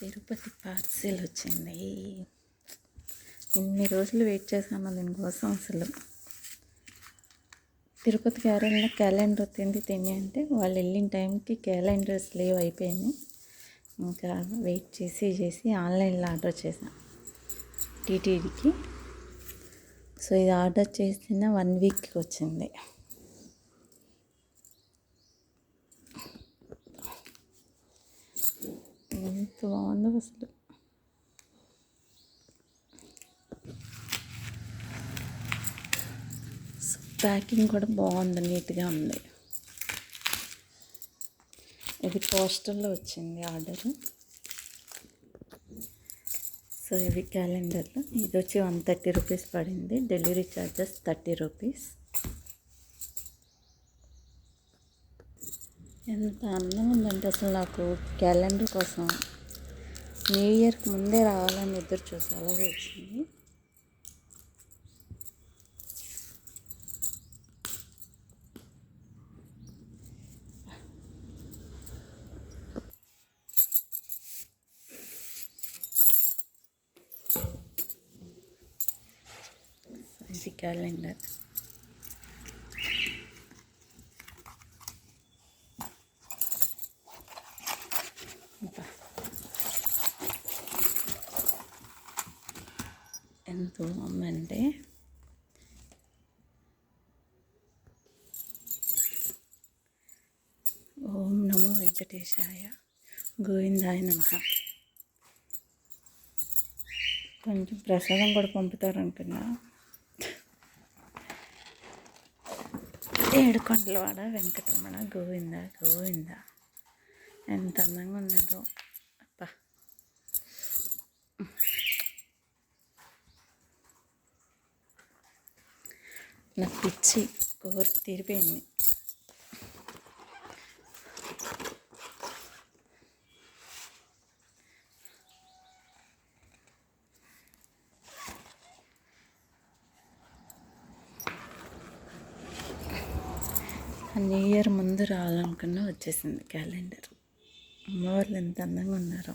Tirupati parcel వచ్చింది. ఇన్ని రోజులు వెయిట్ చేసాము దీనికోసం అసలు? తిరుపతికి ఎవరైనా క్యాలెండర్ వచ్చింది తిని అంటే వాళ్ళు వెళ్ళిన టైంకి క్యాలెండర్స్ లేవ్ అయిపోయింది ఇంకా వెయిట్ చేసి చేసి ఆన్లైన్లో ఆర్డర్ చేశాను టీటీడీకి. సో ఇది ఆర్డర్ చేసిన వన్ వీక్కి వచ్చింది. ఎంత బాగుందో అసలు. ప్యాకింగ్ కూడా బాగుంది నీట్గా ఉంది. ఇది పోస్టల్లో వచ్చింది ఆర్డర్. సో ఇది క్యాలెండర్లో. ఇది వచ్చి వన్ థర్టీ రూపీస్ పడింది. Delivery charges thirty rupees. ఎంత అందంగా ఉందంటే అసలు నాకు క్యాలెండర్ కోసం న్యూ ఇయర్కి ముందే రావాలని ఎదురు చూసి అలాగే వచ్చింది. ఇది క్యాలెండర్. ఎంత బాగుందంటే ఓం నమో వెంకటేశాయ గోవిందాయ నమ. కొంచెం ప్రసాదం కూడా పంపుతారనుకున్నా. ఏడుకొండలవాడ వెంకటరమణ గోవింద గోవింద. ఎంత అందంగా ఉన్నారో. నా పిచ్చి కోరి తీరిపోయింది. న్యూ ఇయర్ ముందు రావాలనుకున్నా వచ్చేసింది క్యాలెండర్ అమ్మవార్లు ఎంత అందంగా ఉన్నారో.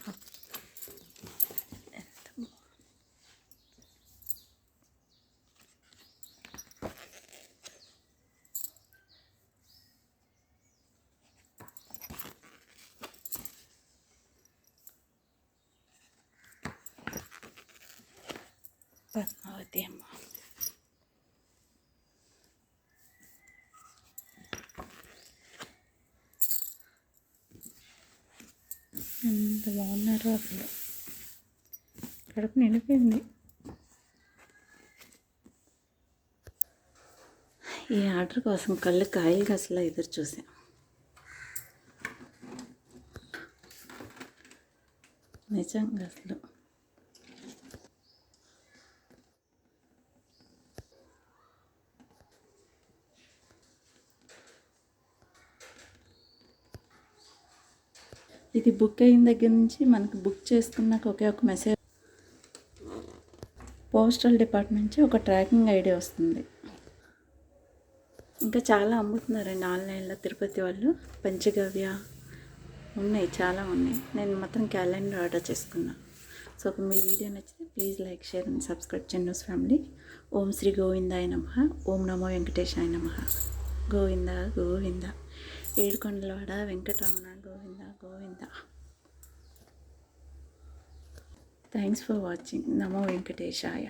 పద్మావతి అమ్మ ఎంత బాగున్నారో అసలు కడుపు నిండిపోయింది ఈ ఆర్డర్ కోసం కళ్ళు కాయలు అసలు ఎదురు చూసాం నిజంగా అసలు ఇది బుక్ అయిన దగ్గర నుంచి మనకు బుక్ చేసుకున్నాక ఒకే ఒక మెసేజ్ పోస్టల్ డిపార్ట్మెంట్ నుంచి ఒక ట్రాకింగ్ ఐడి వస్తుంది. ఇంకా చాలా అమ్ముతున్నారండి ఆన్లైన్లో తిరుపతి వాళ్ళు. పంచగవ్య ఉన్నాయి చాలా ఉన్నాయి. నేను మాత్రం క్యాలెండర్ ఆర్డర్ చేసుకున్నా. సో ఒక మీ వీడియో నచ్చితే please like share and subscribe Chennu's family ఓం శ్రీ గోవిందాయ నమ. ఓం నమో వెంకటేశాయ నమ. గోవింద గోవింద. ఏడుకొండలవాడ Venkataramana Govinda Govinda. Thanks for watching Namo Venkatesaya.